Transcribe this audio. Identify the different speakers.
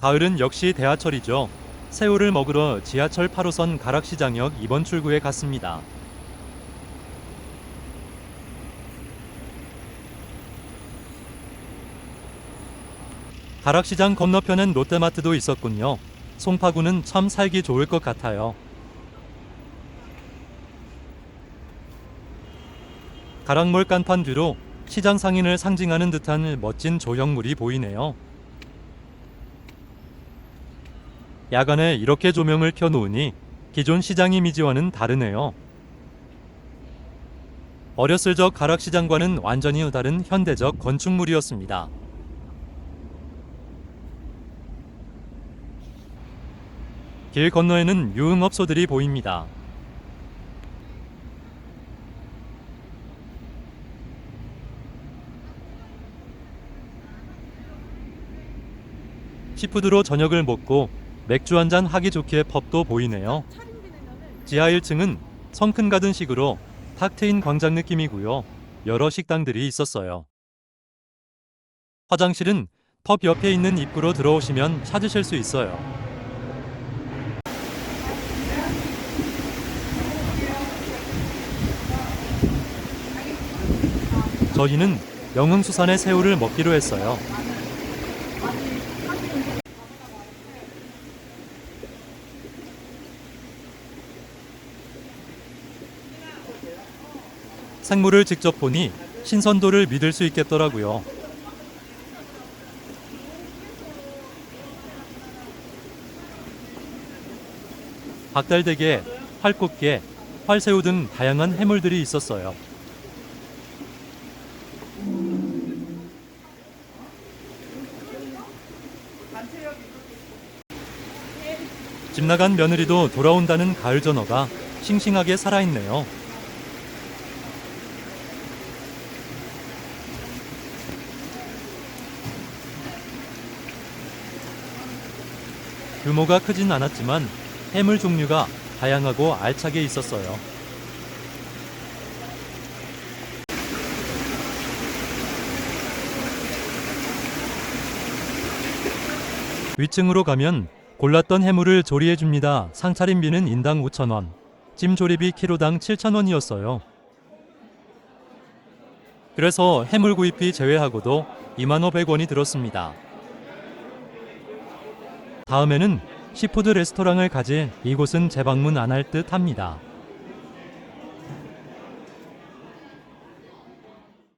Speaker 1: 가을은 역시 대하철이죠. 새우를 먹으러 지하철 8호선 가락시장역 2번 출구에 갔습니다. 가락시장 건너편엔 롯데마트도 있었군요. 송파구는 참 살기 좋을 것 같아요. 가락몰 간판 뒤로 시장 상인을 상징하는 듯한 멋진 조형물이 보이네요. 야간에 이렇게 조명을 켜놓으니 기존 시장 이미지와는 다르네요. 어렸을 적 가락시장과는 완전히 다른 현대적 건축물이었습니다. 길 건너에는 유흥업소들이 보입니다. 시푸드로 저녁을 먹고 맥주 한 잔 하기 좋기에 펍도 보이네요. 지하 1층은 성큰 가든 식으로 탁 트인 광장 느낌이고요. 여러 식당들이 있었어요. 화장실은 펍 옆에 있는 입구로 들어오시면 찾으실 수 있어요. 저희는 영흥수산의 새우를 먹기로 했어요. 생물을 직접 보니 신선도를 믿을 수 있겠더라고요. 박달대게, 활꽃게, 활새우 등 다양한 해물들이 있었어요. 집 나간 며느리도 돌아온다는 가을 전어가 싱싱하게 살아있네요. 규모가 크진 않았지만 해물 종류가 다양하고 알차게 있었어요. 위층으로 가면 골랐던 해물을 조리해 줍니다. 상차림비는 인당 5,000원, 찜 조리비 키로당 7,000원이었어요. 그래서 해물 구입비 제외하고도 25,100원이 들었습니다. 다음에는 시푸드 레스토랑을 가지 이곳은 재방문 안 할 듯 합니다.